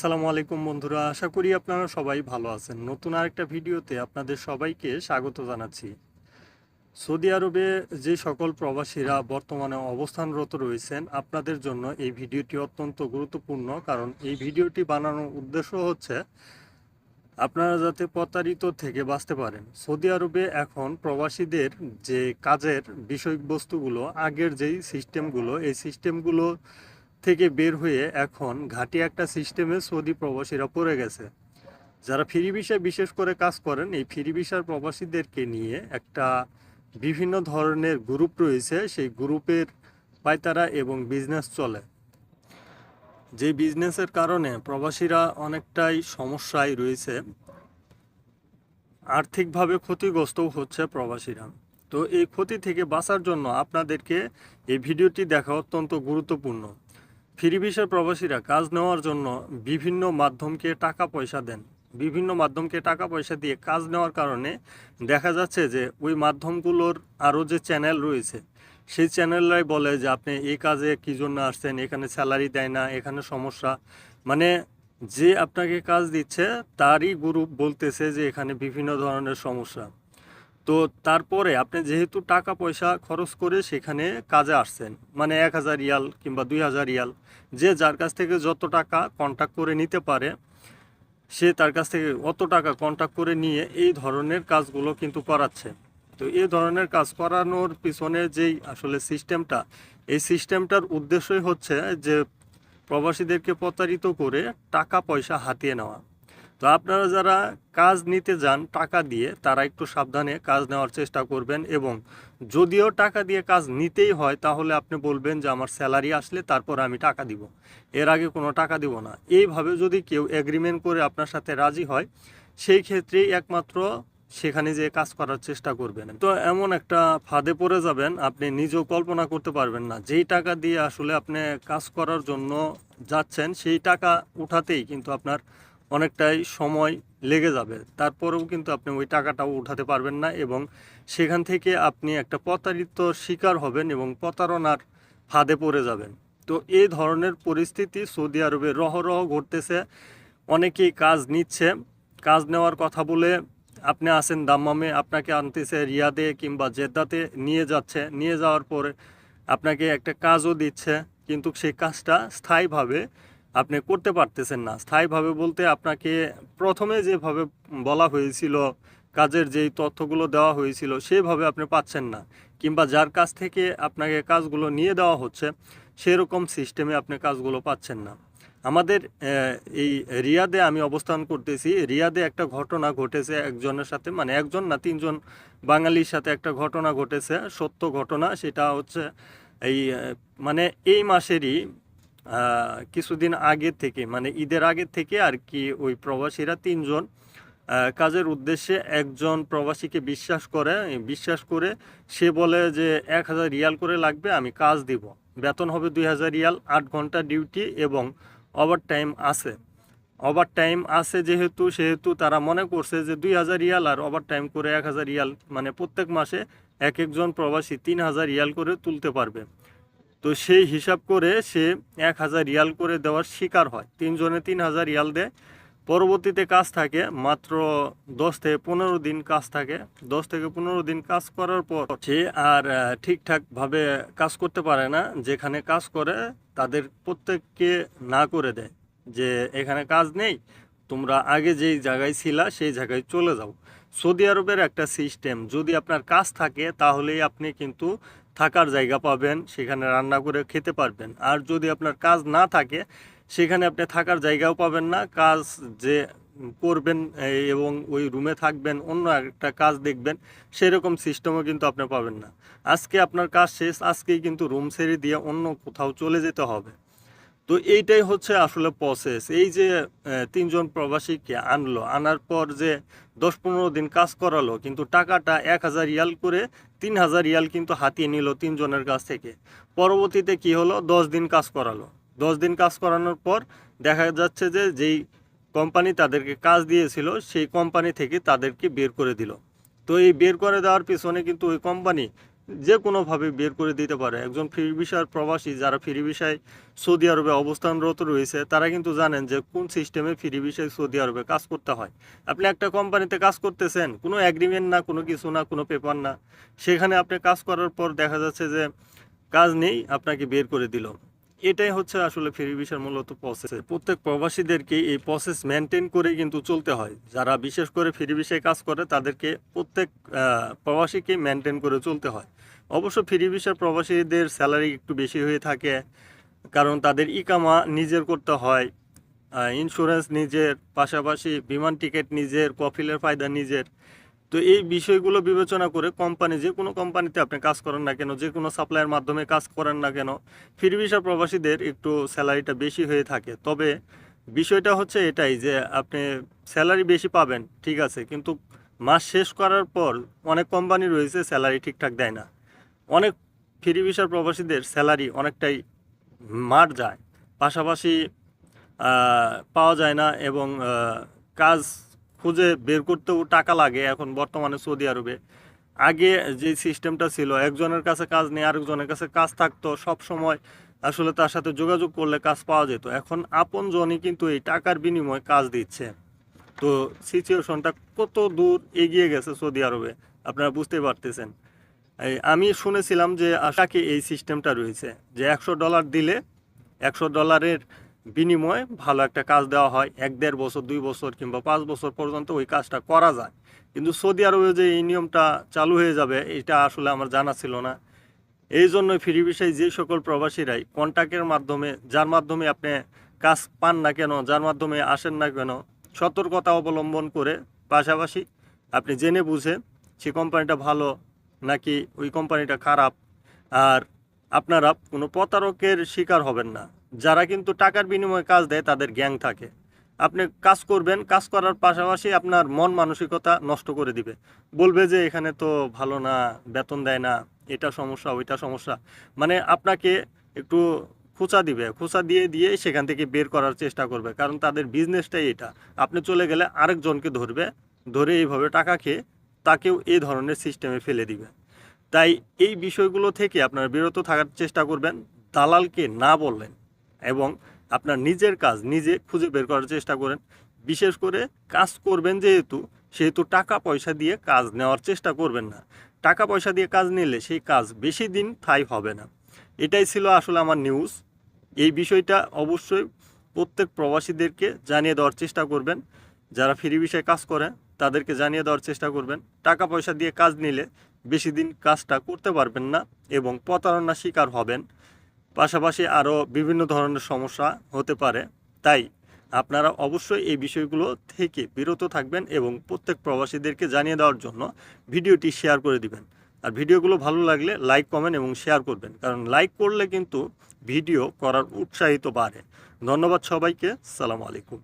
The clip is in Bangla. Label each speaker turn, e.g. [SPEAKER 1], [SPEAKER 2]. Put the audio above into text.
[SPEAKER 1] আসসালামু আলাইকুম বন্ধুরা, আশা করি আপনারা সবাই ভালো আছেন। নতুন আরেকটা ভিডিওতে আপনাদের সবাইকে স্বাগত জানাচ্ছি। সৌদি আরবে যে সকল প্রবাসীরা বর্তমানে অবস্থানরত রয়েছেন, আপনাদের জন্য এই ভিডিওটি অত্যন্ত গুরুত্বপূর্ণ, কারণ এই ভিডিওটি বানানোর উদ্দেশ্য হচ্ছে আপনারা যাতে প্রতারিত থেকে বাঁচতে পারেন। সৌদি আরবে এখন প্রবাসীদের যে কাজের বিষয়বস্তুগুলো, আগের যেই সিস্টেমগুলো, এই সিস্টেমগুলো থেকে বের হয়ে এখন ঘাটি একটা সিস্টেমে সৌদি প্রবাসীরা পড়ে গেছে। যারা ফ্রি ভিসায় বিশেষ করে কাজ করেন, এই ফ্রি ভিসার প্রবাসীদেরকে নিয়ে একটা বিভিন্ন ধরনের গ্রুপ রয়েছে। সেই গ্রুপের পায়তারা এবং বিজনেস চলে। যে বিজনেসের কারণে প্রবাসীরা অনেকটাই সমস্যায় রয়েছে। আর্থিকভাবে ক্ষতিগ্রস্তও হচ্ছে প্রবাসীরা। তো এই ক্ষতি থেকে বাঁচার জন্য আপনাদেরকে এই ভিডিওটি দেখা অত্যন্ত গুরুত্বপূর্ণ। ফ্রি প্রবাসীরা কাজ নেওয়ার জন্য বিভিন্ন মাধ্যমকে টাকা পয়সা দেন। বিভিন্ন মাধ্যমকে টাকা পয়সা দিয়ে কাজ নেওয়ার কারণে দেখা যাচ্ছে যে ওই মাধ্যমগুলোর আরও যে চ্যানেল রয়েছে, সেই চ্যানেলরাই বলে যে আপনি এই কাজে কী জন্য আসছেন, এখানে স্যালারি দেয় না, এখানে সমস্যা। মানে যে আপনাকে কাজ দিচ্ছে, তারই গ্রুপ বলতেছে যে এখানে বিভিন্ন ধরনের সমস্যা। তো তারপরে আপনি যেহেতু টাকা পয়সা খরচ করে সেখানে কাজে আসছেন মানে এক হাজার রিয়াল কিংবা দুই হাজার রিয়াল, যে যার কাছ থেকে যত টাকা কন্ট্যাক্ট করে নিতে পারে, সে তার কাছ থেকে অত টাকা কন্ট্যাক্ট করে নিয়ে এই ধরনের কাজগুলো কিন্তু করাচ্ছে। তো এই ধরনের কাজ করানোর পিছনে যেই আসলে সিস্টেমটা এই সিস্টেমটার উদ্দেশ্যই হচ্ছে যে প্রবাসীদেরকে প্রতারিত করে টাকা পয়সা হাতিয়ে নেওয়া। তো আপনারা যারা কাজ নিতে যান টাকা দিয়ে, তারা একটু সাবধানে কাজ নেওয়ার চেষ্টা করবেন এবং যদিও টাকা দিয়ে কাজ নিতেই হয়, তাহলে আপনি বলবেন যে আমার স্যালারি আসলে তারপর আমি টাকা দিব। এর আগে কোনো টাকা দিব না। এইভাবে যদি কেউ এগ্রিমেন্ট করে আপনার সাথে রাজি হয়, সেই ক্ষেত্রেই একমাত্র সেখানে যে কাজ করার চেষ্টা করবেন। তো এমন একটা ফাঁদে পড়ে যাবেন, আপনি নিজেও কল্পনা করতে পারবেন না। যেই টাকা দিয়ে আসলে আপনি কাজ করার জন্য যাচ্ছেন, সেই টাকা উঠাতেই কিন্তু আপনার অনেকটাই সময় লেগে যাবে। তারপরেও কিন্তু আপনি ওই টাকাটাও উঠাতে পারবেন না এবং সেখান থেকে আপনি একটা প্রতারিত শিকার হবেন এবং প্রতারণার ফাঁদে পড়ে যাবেন। তো এই ধরনের পরিস্থিতি সৌদি আরবে রহরহ ঘটতেছে। অনেকেই কাজ নিচ্ছে। কাজ নেওয়ার কথা বলে আপনি আসেন দাম্মামে, আপনাকে আনতেছে রিয়াদে কিংবা জেদ্দাতে নিয়ে যাচ্ছে। নিয়ে যাওয়ার পরে আপনাকে একটা কাজও দিচ্ছে। কিন্তু সেই কাজটা স্থায়ীভাবে আপনি করতে পারতেছেন না। স্থায়ীভাবে বলতে আপনাকে প্রথমে যেভাবে বলা হয়েছিল, কাজের যেই তথ্যগুলো দেওয়া হয়েছিল, সেভাবে আপনি পাচ্ছেন না। কিংবা যার কাছ থেকে আপনাকে কাজগুলো নিয়ে দেওয়া হচ্ছে, সেরকম সিস্টেমে আপনি কাজগুলো পাচ্ছেন না। আমাদের এই রিয়াদে আমি অবস্থান করতেছি। রিয়াদে একটা ঘটনা ঘটেছে একজনের সাথে মানে একজন না, তিনজন বাঙালির সাথে একটা ঘটনা ঘটেছে, সত্য ঘটনা। সেটা হচ্ছে এই মানে এই মাসেরই কিছুদিন আগে থেকে মানে ঈদের আগে থেকে আর কি ওই প্রবাসীরা তিনজন কাজের উদ্দেশ্যে একজন প্রবাসীকে বিশ্বাস করে বিশ্বাস করে সে বলে যে এক হাজার রিয়াল করে লাগবে, আমি কাজ দিব। বেতন হবে দুই হাজার রিয়াল, আট ঘণ্টা ডিউটি এবং ওভার টাইম আছে। ওভার টাইম আছে যেহেতু, সেহেতু তারা মনে করছে যে দুই হাজার রিয়াল আর ওভার টাইম করে এক হাজার রিয়াল মানে প্রত্যেক মাসে এক একজন প্রবাসী তিন হাজার রিয়াল করে তুলতে পারবে। তো সেই হিসাব করে সে এক হাজার রিয়াল করে দেওয়ার শিকার হয়। তিনজনে তিন হাজার রিয়াল দেয়। পরবর্তীতে কাজ থাকে মাত্র দশ থেকে পনেরো দিন কাজ থাকে। দশ থেকে পনেরো দিন কাজ করার পর সে আর ঠিকঠাকভাবে কাজ করতে পারে না। যেখানে কাজ করে তাদের প্রত্যেককে না করে দেয় যে, এখানে কাজ নেই, তোমরা আগে যেই জায়গায় ছিলা সেই জায়গায় চলে যাও। সৌদি আরবের একটা সিস্টেম, যদি আপনার কাজ থাকে তাহলেই আপনি কিন্তু থাকার জায়গা পাবেন, সেখানে রান্না করে খেতে পারবেন। আর যদি আপনার কাজ না থাকে, সেখানে আপনি থাকার জায়গাও পাবেন না। কাজ যে করবেন এবং ওই রুমে থাকবেন, অন্য একটা কাজ দেখবেন, সেরকম সিস্টেমও কিন্তু আপনি পাবেন না। আজকে আপনার কাজ শেষ, আজকেই কিন্তু রুম ছেড়ে দিয়ে অন্য কোথাও চলে যেতে হবে। তো এইটাই হচ্ছে আসলে প্রসেস এই যে তিনজন প্রবাসীকে আনলো, আনার পর যে দশ পনেরো দিন কাজ করালো, কিন্তু টাকাটা এক হাজার রিয়াল করে তিন হাজার রিয়াল কিন্তু হাতিয়ে নিল তিনজনের কাছ থেকে। পরবর্তীতে কি হলো? দশ দিন কাজ করালো। দশ দিন কাজ করানোর পর দেখা যাচ্ছে যে, যেই কোম্পানি তাদেরকে কাজ দিয়েছিল, সেই কোম্পানি থেকে তাদেরকে বের করে দিল। তো এই বের করে দেওয়ার পিছনে কিন্তু ওই কোম্পানি যে কোনোভাবে বের করে দিতে পারে। একজন ফ্রি ভিসার প্রবাসী যারা ফ্রি ভিসায় সৌদি আরবে অবস্থানরত রয়েছে, তারা কিন্তু জানেন যে কোন সিস্টেমে ফ্রি ভিসায় সৌদি আরবে কাজ করতে হয়। আপনি একটা কোম্পানিতে কাজ করতেছেন, কোনো অ্যাগ্রিমেন্ট না, কোনো কিছু না, কোনো পেপার না। সেখানে আপনি কাজ করার পর দেখা যাচ্ছে যে কাজ নেই, আপনাকে বের করে দিল। এটাই হচ্ছে আসলে ফ্রি ভিসার মূলত প্রসেস প্রত্যেক প্রবাসীদেরকে এই প্রসেস মেনটেন করে কিন্তু চলতে হয়। যারা বিশেষ করে ফ্রি ভিসায় কাজ করে, তাদেরকে প্রত্যেক প্রবাসীকে মেনটেন করে চলতে হয়। অবশ্য ফ্রি ভিসার প্রবাসীদের স্যালারি একটু বেশি হয়ে থাকে, কারণ তাদের ইকামা নিজের করতে হয়। ইন্স্যুরেন্স নিজের, পাশাপাশি বিমান টিকিট নিজের, কফিলের ফায়দা নিজের। তো এই বিষয়গুলো বিবেচনা করে কোম্পানি, যে কোনো কোম্পানিতে আপনি কাজ করেন না কেন, যে কোনো সাপ্লাইয়ের মাধ্যমে কাজ করেন না কেন, ফ্রি ভিসা প্রবাসীদের একটু স্যালারিটা বেশি হয়ে থাকে। তবে বিষয়টা হচ্ছে এটাই যে আপনি স্যালারি বেশি পাবেন, ঠিক আছে, কিন্তু মাস শেষ করার পর অনেক কোম্পানি রয়েছে স্যালারি ঠিকঠাক দেয় না। অনেক ফ্রি ভিসার প্রবাসীদের স্যালারি অনেকটাই মার যায়। পাশাপাশি পাওয়া যায় না এবং কাজ খুঁজে বের করতেও টাকা লাগে এখন বর্তমানে সৌদি আরবে। আগে যে সিস্টেমটা ছিল, একজনের কাছে কাজ নেই, আরেকজনের কাছে কাজ থাকতো, সব সময় আসলে তার সাথে যোগাযোগ করলে কাজ পাওয়া যেত। এখন আপন জনই কিন্তু এই টাকার বিনিময়ে কাজ দিচ্ছে। তো সিচুয়েশনটা কত দূর এগিয়ে গেছে সৌদি আরবে, আপনারা বুঝতে পারতেছেন। আমি শুনেছিলাম যে আশাকে এই সিস্টেমটা রয়েছে যে একশো ডলার দিলে একশো ডলারের বিনিময়ে ভালো একটা কাজ দেওয়া হয়, এক দেড় বছর, দুই বছর কিংবা পাঁচ বছর পর্যন্ত ওই কাজটা করা যায়। কিন্তু সৌদি আরবে যে এই নিয়মটা চালু হয়ে যাবে, এটা আসলে আমার জানা ছিল না। এই জন্য ফ্রি বিষয়ে যে সকল প্রবাসীরাই কন্ট্যাক্টের মাধ্যমে, যার মাধ্যমে আপনি কাজ পান না কেন, যার মাধ্যমে আসেন না কেন, সতর্কতা অবলম্বন করে পাশাপাশি আপনি জেনে বুঝে সে কোম্পানিটা ভালো নাকি ওই কোম্পানিটা খারাপ? আর আপনারা কোনো প্রতারকের শিকার হবেন না। যারা কিন্তু টাকার বিনিময়ে কাজ দেয়, তাদের গ্যাং থাকে। আপনি কাজ করবেন, কাজ করার পাশাপাশি আপনার মন মানসিকতা নষ্ট করে দিবে। বলবে যে, এখানে তো ভালো না, বেতন দেয় না, এটা সমস্যা, ওইটা সমস্যা। মানে আপনাকে একটু খোঁচা দিবে। খোঁচা দিয়ে দিয়ে সেখান থেকে বের করার চেষ্টা করবে। কারণ তাদের বিজনেসটাই এটা। আপনি চলে গেলে আরেকজনকে ধরবে, ধরে এইভাবে টাকা খেয়ে তাকেও এই ধরনের সিস্টেমে ফেলে দিবে। তাই এই বিষয়গুলো থেকে আপনারা বিরত থাকার চেষ্টা করবেন, দালালকে না বললেন এবং আপনার নিজের কাজ নিজে খুঁজে বের করার চেষ্টা করেন। বিশেষ করে কাজ করবেন যেহেতু, সেহেতু টাকা পয়সা দিয়ে কাজ নেওয়ার চেষ্টা করবেন না। টাকা পয়সা দিয়ে কাজ নিলে সেই কাজ বেশি দিন থাই হবে না। এটাই ছিল আসলে আমার নিউজ এই বিষয়টা অবশ্যই প্রত্যেক প্রবাসীদেরকে জানিয়ে দেওয়ার চেষ্টা করবেন। যারা ফ্রি বিষয়ে কাজ করে তাদেরকে জানিয়ে দেওয়ার চেষ্টা করবেন। টাকা পয়সা দিয়ে কাজ নিলে বেশি দিন কাজটা করতে পারবেন না এবং প্রতারণার শিকার হবেন। পাশাপাশি আরও বিভিন্ন ধরনের সমস্যা হতে পারে। তাই আপনারা অবশ্যই এই বিষয়গুলো থেকে বিরত থাকবেন এবং প্রত্যেক প্রবাসীদেরকে জানিয়ে দেওয়ার জন্য ভিডিওটি শেয়ার করে দিবেন। আর ভিডিওগুলো ভালো লাগলে লাইক, কমেন্ট এবং শেয়ার করবেন। কারণ লাইক করলে কিন্তু ভিডিও করার উৎসাহিত বাড়ে। ধন্যবাদ সবাইকে। সালাম আলাইকুম।